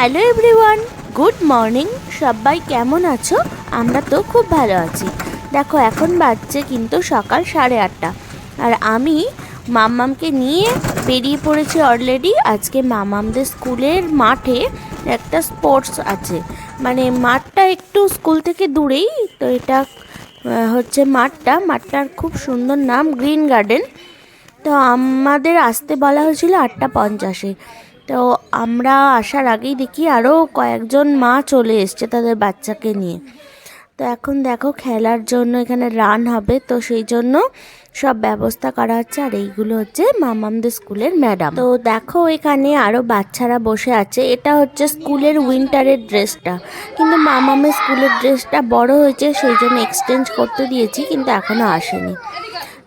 Hello everyone, good morning. সবাই কেমন আছো? আমরা তো খুব ভালো আছি। দেখো, এখন বাজছে কিন্তু সকাল সাড়ে আটটা। আর আমি মাম্মামকে নিয়ে বেরিয়ে পড়েছি অলরেডি আজকে মামামদের স্কুলের মাঠে একটা স্পোর্টস আছে। মানে মাঠটা একটু স্কুল থেকে দূরেই, তো এটা হচ্ছে মাঠটা। মাঠটার খুব সুন্দর নাম গ্রিন গার্ডেন। তো আমাদের আসতে বলা হয়েছিল আটটা পঞ্চাশে। তো আমরা আসার আগেই দেখি আরও কয়েকজন মা চলে এসছে তাদের বাচ্চাকে নিয়ে। তো এখন দেখো খেলার জন্য এখানে রান হবে, তো সেই জন্য সব ব্যবস্থা করা হচ্ছে। আর এইগুলো হচ্ছে মামামদের স্কুলের ম্যাডাম তো দেখো এখানে আরও বাচ্চারা বসে আছে। এটা হচ্ছে স্কুলের উইন্টারের ড্রেসটা কিন্তু মামামের স্কুলের ড্রেসটা বড় হয়েছে, সেই জন্য এক্সচেঞ্জ করতে দিয়েছি, কিন্তু এখনও আসেনি।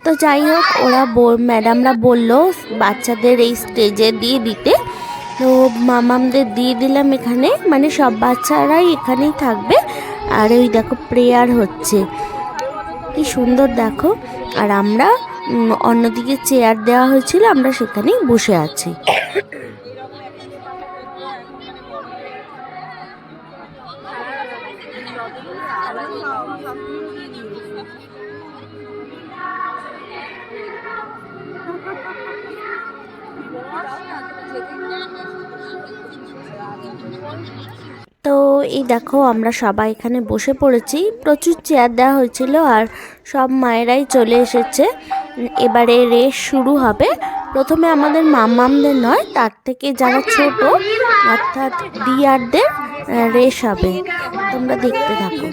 তো যাই হোক, ওরা ম্যাডামরা বলল বাচ্চাদের এই স্টেজে দিয়ে দিতে। তো মামামদের দিয়ে দিলাম এখানে। মানে সব বাচ্চারাই এখানেই থাকবে। আর ওই দেখো প্রেয়ার হচ্ছে। কি সুন্দর দেখো। আর আমরা অন্যদিকে চেয়ার দেওয়া হয়েছিল, আমরা সেখানেই বসে আছি। এই দেখো, আমরা সবাই এখানে বসে পড়েছি। প্রচুর চেয়ার দেওয়া হয়েছিল আর সব মায়েরাই চলে এসেছে। এবারে রেস শুরু হবে। প্রথমে আমাদের মামামদের নয়, তার থেকে যারা ছোট, অর্থাৎ ডিয়ারদের রেস হবে। তোমরা দেখতে থাকো.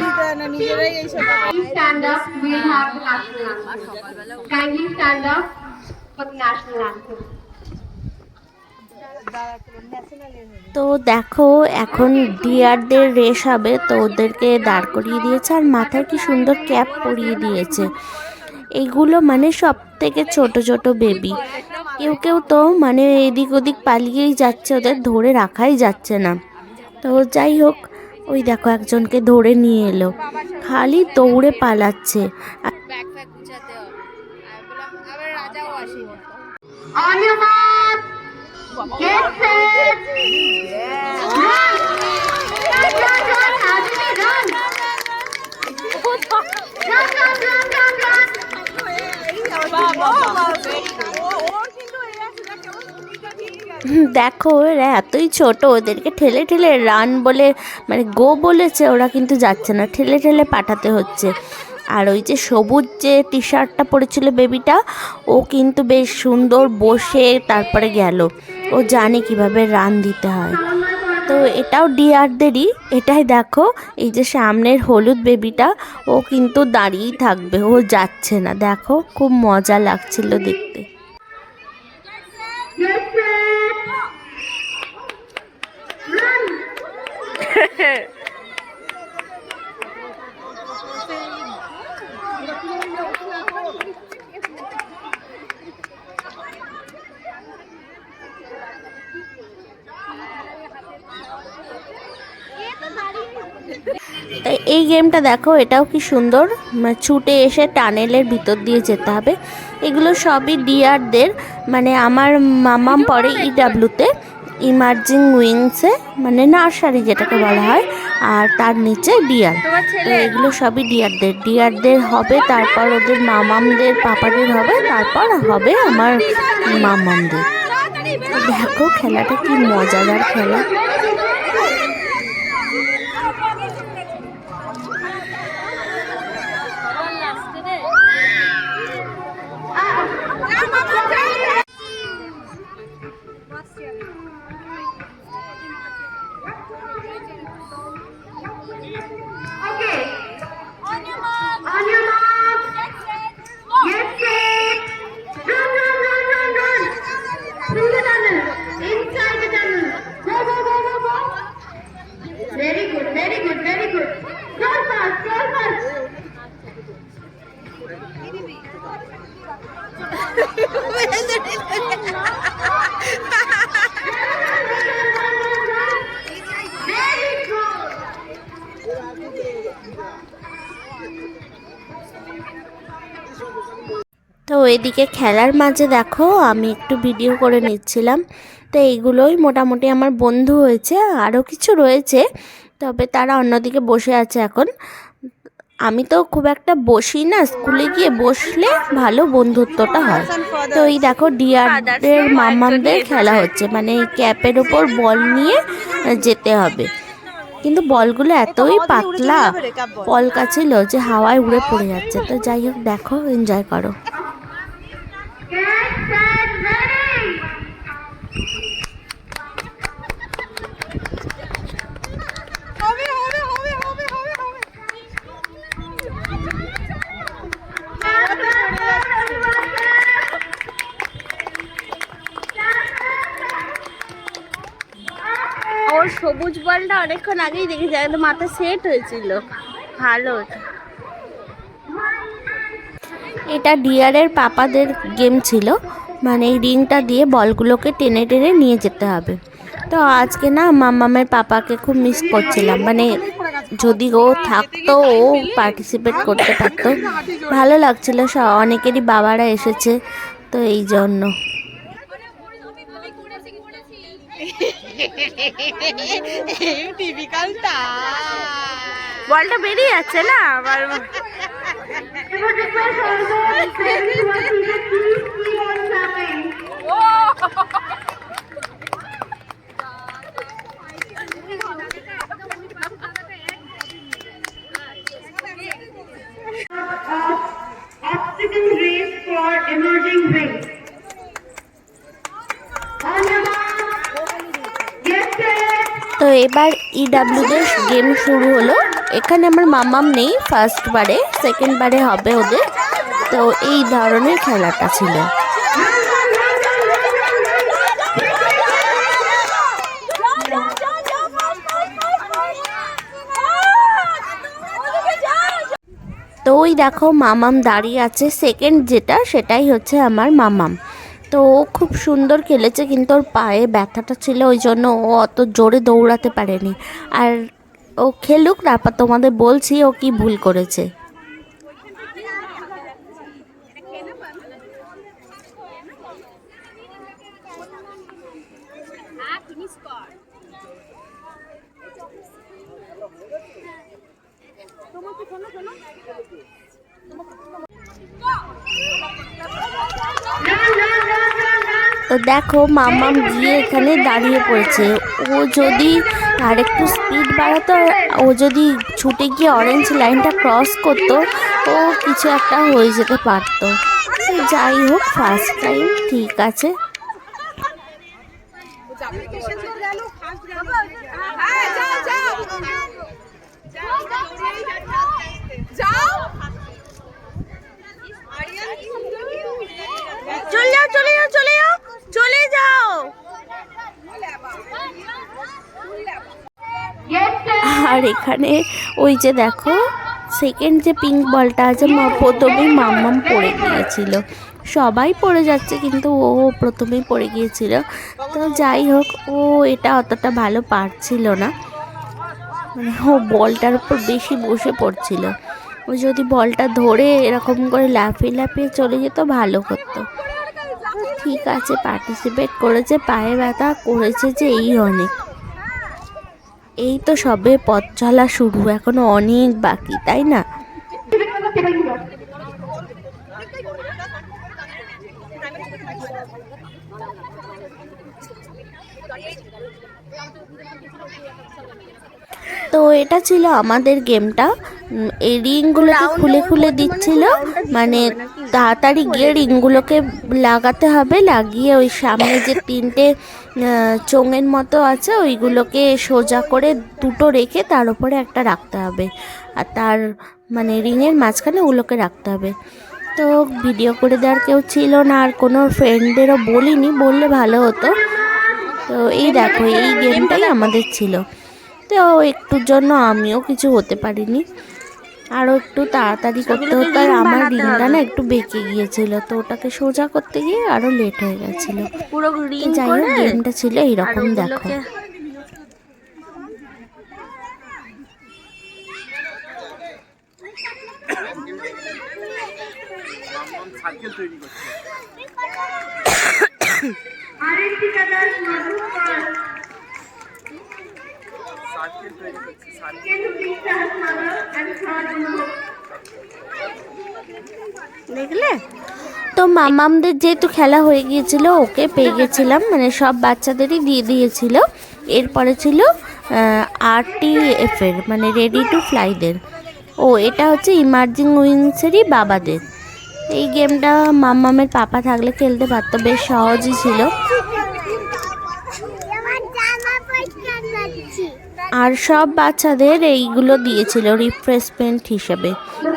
তো দেখো এখন ডিয়ারদের রেস হবে তো ওদেরকে দাঁড় করিয়ে দিয়েছে আর মাথায় কি সুন্দর ক্যাপ পরিয়ে দিয়েছে। এইগুলো মানে সব থেকে ছোট ছোট বেবি। কেউ কেউ তো মানে এদিক ওদিক পালিয়েই যাচ্ছে ওদের ধরে রাখাই যাচ্ছে না। তো যাই হোক ওই দেখো একজনকে ধরে নিয়ে এলো। খালি দৌড়ে পালাচ্ছে। দেখো এরা এতই ছোট, ওদেরকে ঠেলে ঠেলে রান বলে মানে গো বলেছে, ওরা কিন্তু যাচ্ছে না, ঠেলে ঠেলে পাঠাতে হচ্ছে। আর ওই যে সবুজ যে টি শার্টটা পরেছিল বেবিটা ও কিন্তু বেশ সুন্দর বসে তারপরে গেল। ও জানে কীভাবে রান দিতে হয়। তো এটাও ডিয়ারদেরই। এটাই দেখো, এই যে সামনের হলুদ বেবিটা, ও কিন্তু দাঁড়িয়েই থাকবে, ও যাচ্ছে না। দেখো, খুব মজা লাগছিল দেখতে। গেমটা দেখো এটাও কি সুন্দর। মানে ছুটে এসে টানেলের ভিতর দিয়ে যেতে হবে। এগুলো সবই ডিয়ারদের মানে আমার মামাম পড়ে ইডাব্লিউতে ইমার্জিং উইংসে মানে নার্সারি যেটাকে বলা হয় আর তার নিচে ডিয়ার। তো এগুলো সবই ডিয়ারদের। ডিয়ারদের হবে তারপর ওদের মামামদের পাপাদের হবে তারপর হবে আমার মামামদের। দেখো খেলাটা কি মজাদার খেলা। তো এদিকে খেলার মাঝে দেখো, আমি একটু ভিডিও করে নিচ্ছিলাম। তো এইগুলোই মোটামুটি আমার বন্ধু হয়েছে আরও কিছু রয়েছে, তবে তারা অন্যদিকে বসে আছে এখন। আমি তো খুব একটা বসি না, স্কুলে গিয়ে বসলে ভালো বন্ধুত্বটা হয়। তো এই দেখো ডিয়ারদের মামামদের খেলা হচ্ছে মানে এই ক্যাপের ওপর বল নিয়ে যেতে হবে। কিন্তু বলগুলো এতই পাতলা পলকা ছিল যে হাওয়ায় উড়ে পড়ে যাচ্ছে। তো যাই হোক, দেখো এনজয় করো। সবুজ বলটা অনেকক্ষণ আগেই দেখেছি একদম মাথা সেট হয়েছিল। ভালো এটা ডিয়ারের পাপাদের গেম ছিল। মানে এই রিংটা দিয়ে বলগুলোকে টেনে টেনে নিয়ে যেতে হবে। তো আজকে না মাম্মামের পাপাকে খুব মিস করছিলাম। মানে যদি ও থাকতো, ও পার্টিসিপেট করতে পারতো। ভালো লাগছিল অনেকেরই বাবারা এসেছে। তো এই জন্য। বলটা বেরিয়ে যাচ্ছে না আবার। We এবার ইডাব্লিউদের গেম শুরু হলো। এখানে আমার মামাম নেই ফার্স্ট বারে সেকেন্ড বারে হবে ওদের। তো এই ধরনের খেলাটা ছিল। তো ওই দেখো মামাম দাঁড়িয়ে আছে। সেকেন্ড যেটা, সেটাই হচ্ছে আমার মামাম। তো ও খুব সুন্দর খেলেছে, কিন্তু ওর পায়ে ব্যথাটা ছিল, ওই জন্য ও অত জোরে দৌড়াতে পারেনি। আর ও খেলুক তারপর তোমাদের বলছি ও কি ভুল করেছে। তো দেখো, মামাম গিয়ে এখানে দাঁড়িয়ে পড়েছে। ও যদি আর একটু স্পিড বাড়াতো, ও যদি ছুটে গিয়ে অরেঞ্জ লাইনটা ক্রস করতো, ও কিছু একটা হয়ে যেতে পারতো। যাই হোক ফার্স্ট টাইম ঠিক আছে। আর এখানে ওই যে দেখো সেকেন্ড যে পিঙ্ক বলটা আছে প্রথমেই মাম্মাম পড়ে গিয়েছিল। সবাই পড়ে যাচ্ছে, কিন্তু ও প্রথমেই পড়ে গিয়েছিল। তো যাই হোক, ও এটা অতটা ভালো পারছিল না। মানে ও বলটার উপর বেশি বসে পড়ছিল। ও যদি বলটা ধরে এরকম করে লাফিয়ে লাফিয়ে চলে যেত, ভালো করতো। ঠিক আছে পার্টিসিপেট করেছে, পায়ে ব্যথা করেছে যে এই অনেক। এই তো সবে পথ চলা শুরু, এখনও অনেক বাকি, তাই না? তো এটা ছিল আমাদের গেমটা। এই রিংগুলোকে খুলে খুলে দিচ্ছিল মানে তাড়াতাড়ি গিয়ে রিংগুলোকে লাগাতে হবে, লাগিয়ে ওই সামনে যে তিনটে চোঙের মতো আছে, ওইগুলোকে সোজা করে দুটো রেখে তার উপরে একটা রাখতে হবে। আর তার মানে রিংয়ের মাঝখানে ওগুলোকে রাখতে হবে। তো ভিডিও করে দেওয়ার কেউ ছিল না, আর কোনো ফ্রেন্ডদেরও বলিনি, বললে ভালো হতো। তো এই দেখো, এই গেমটাই আমাদের ছিল। তো একটুর জন্য আমিও কিছু হতে পারিনি। আরও একটু তাড়াতাড়ি করতে হতো আর আমার রিংটা না একটু বেঁকে গিয়েছিল তো ওটাকে সোজা করতে গিয়ে আরও লেট হয়ে গেছিল। পুরো যাই হোক গেমটা ছিল এইরকম দেখো। সার্কেল তৈরি করছে দেখলে? তো মামামদের যেহেতু খেলা হয়ে গিয়েছিল, ওকে পেয়ে গেছিলাম মানে সব বাচ্চাদেরই দিয়ে দিয়েছিল। এরপরে ছিল আরটি এফের মানে রেডি টু ফ্লাইদের ও, এটা হচ্ছে ইমার্জিং উইংসেরই বাবাদের। এই গেমটা মাম্মামের পাপা থাকলে খেলতে পারতো, বেশ সহজই ছিল। আর সব বাচ্চাদের এইগুলো দিয়েছিল রিফ্রেশমেন্ট হিসেবে।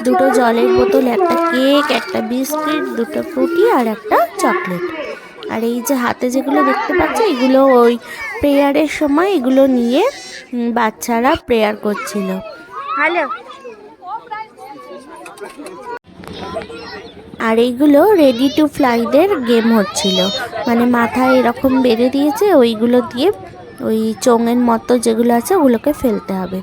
দুটো জলের বোতল একটা কেক একটা বিস্কিট দুটো ফ্রুটি আর একটা চকলেট। আর এই যে হাতে যেগুলো দেখতে পাচ্ছ এগুলো ওই প্রেয়ারের সময় এগুলো নিয়ে বাচ্চারা প্রেয়ার করছিল। হ্যালো। আর এইগুলো রেডি টু ফ্লাইদের গেম হচ্ছিল। মানে মাথায় এরকম বেঁধে দিয়েছে ওইগুলো দিয়ে ওই চোঙের মতো যেগুলো আছে ওগুলোকে ফেলতে হবে।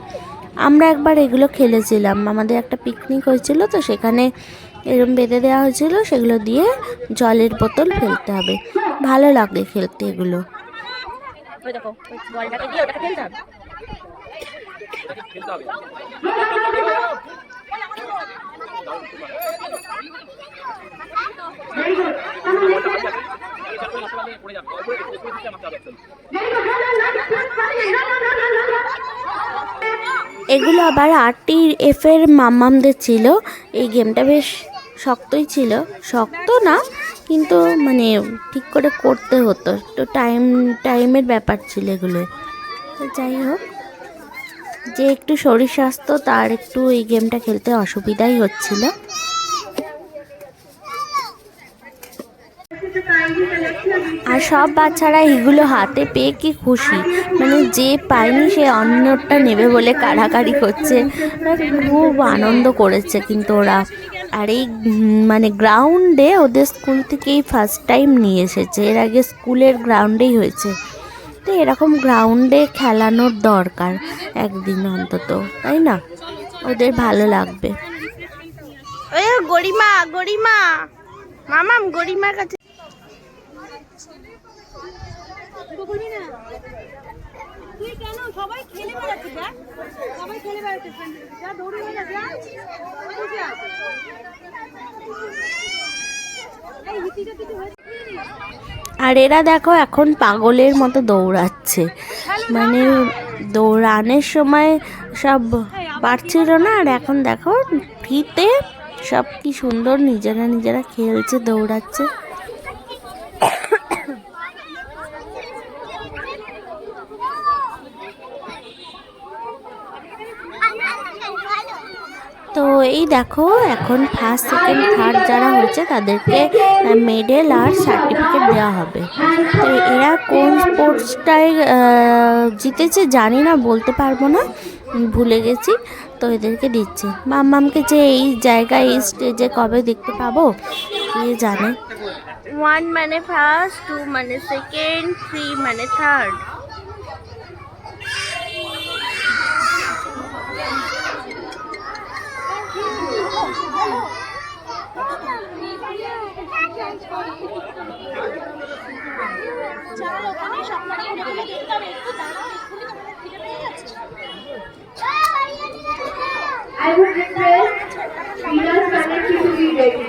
আমরা একবার এগুলো খেলেছিলাম। আমাদের একটা পিকনিক হয়েছিল তো সেখানে এরম বেঁধে দেওয়া হয়েছিল সেগুলো দিয়ে জলের বোতল ফেলতে হবে। ভালো লাগে খেলতে এগুলো। দেখো এগুলো আবার আটটি এফের মাম্মামদের ছিল। এই গেমটা বেশ শক্তই ছিল। শক্ত না, কিন্তু মানে ঠিক করে করতে হতো। তো টাইম, টাইমের ব্যাপার ছিল এগুলো। যাই হোক, যে একটু শরীর স্বাস্থ্য, তার একটু এই গেমটা খেলতে অসুবিধাই হচ্ছিল। আর সব বাচ্চারা এগুলো হাতে পেয়ে কি খুশি? মানে যে পায়নি সে অন্যটা নেবে বলে কাড়াকাড়ি করছে। খুব আনন্দ করেছে কিন্তু ওরা। আর এই মানে গ্রাউন্ডে ওদের স্কুল থেকেই ফার্স্ট টাইম নিয়ে এসেছে। এর আগে স্কুলের গ্রাউন্ডেই হয়েছে। তো এরকম গ্রাউন্ডে খেলানোর দরকার একদিন অন্তত, তাই না? ওদের ভালো লাগবে। গরিমা গরিমা। মামাম, গরিমার কাছে আর এরা দেখো এখন পাগলের মতো দৌড়াচ্ছে। মানে দৌড়ানোর সময় সব পারছিল না আর এখন দেখো ফিতে সব কি সুন্দর নিজেরা নিজেরা খেলছে দৌড়াচ্ছে তো এই দেখো, এখন ফার্স্ট সেকেন্ড থার্ড যারা হয়েছে তাদেরকে মেডেল আর সার্টিফিকেট দেওয়া হবে। তো এরা কোন স্পোর্টসটায় জিতেছে জানি না, বলতে পারব না ভুলে গেছি। তো এদেরকে দিচ্ছে। মাম্মামকে যে এই জায়গায়, এই স্টেজে কবে দেখতে পাবো, কে জানে? ওয়ান মানে ফার্স্ট টু মানে সেকেন্ড থ্রি মানে third I would request to be ready.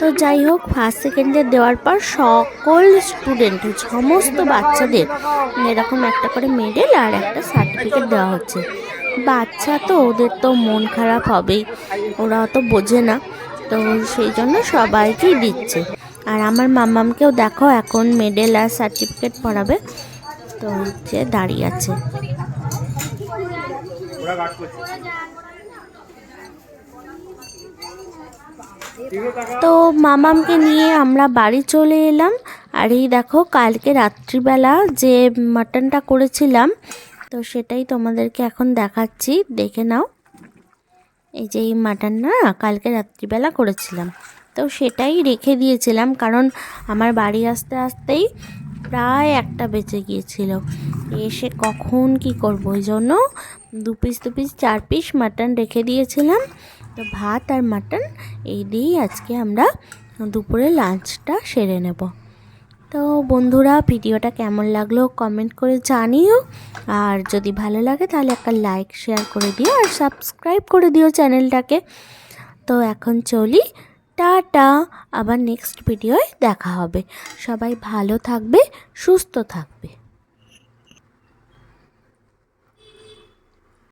তো যাই হোক ফার্স্ট সেকেন্ডে দেওয়ার পর সকল স্টুডেন্ট সমস্ত বাচ্চাদের এরকম একটা করে মেডেল আর একটা সার্টিফিকেট দেওয়া হচ্ছে বাচ্চা তো, ওদের তো মন খারাপ হবেই। ওরা অত বোঝে না। তো সেই জন্য সবাইকেই দিচ্ছে। আর আমার মামামকেও দেখো, এখন মেডেল আর সার্টিফিকেট পড়াবে। তো হচ্ছে দাঁড়িয়ে আছে। তো মামামকে নিয়ে আমরা বাড়ি চলে এলাম। আর এই দেখো, কালকে রাত্রিবেলা যে মাটনটা করেছিলাম তো সেটাই তোমাদেরকে এখন দেখাচ্ছি, দেখে নাও। এই যে এই মাটনটা না কালকে রাত্রিবেলা করেছিলাম। তো সেটাই রেখে দিয়েছিলাম, কারণ আমার বাড়ি আসতে আসতেই প্রায় একটা বেঁচে গিয়েছিল। এসে কখন কি করব? ওই জন্য দু পিস দু পিস চার পিস মাটন রেখে দিয়েছিলাম। তো ভাত আর মাটন, এই দিয়েই আজকে আমরা দুপুরে লাঞ্চটা সেরে নেব। তো বন্ধুরা, ভিডিওটা কেমন লাগল কমেন্ট করে জানিও। আর যদি ভালো লাগে তাহলে একটা লাইক, শেয়ার করে দিও আর সাবস্ক্রাইব করে দিও চ্যানেলটাকে। তো এখন চলি, টাটা, আবার নেক্সট ভিডিওয় দেখা হবে। সবাই ভালো থাকবে, সুস্থ থাকবে।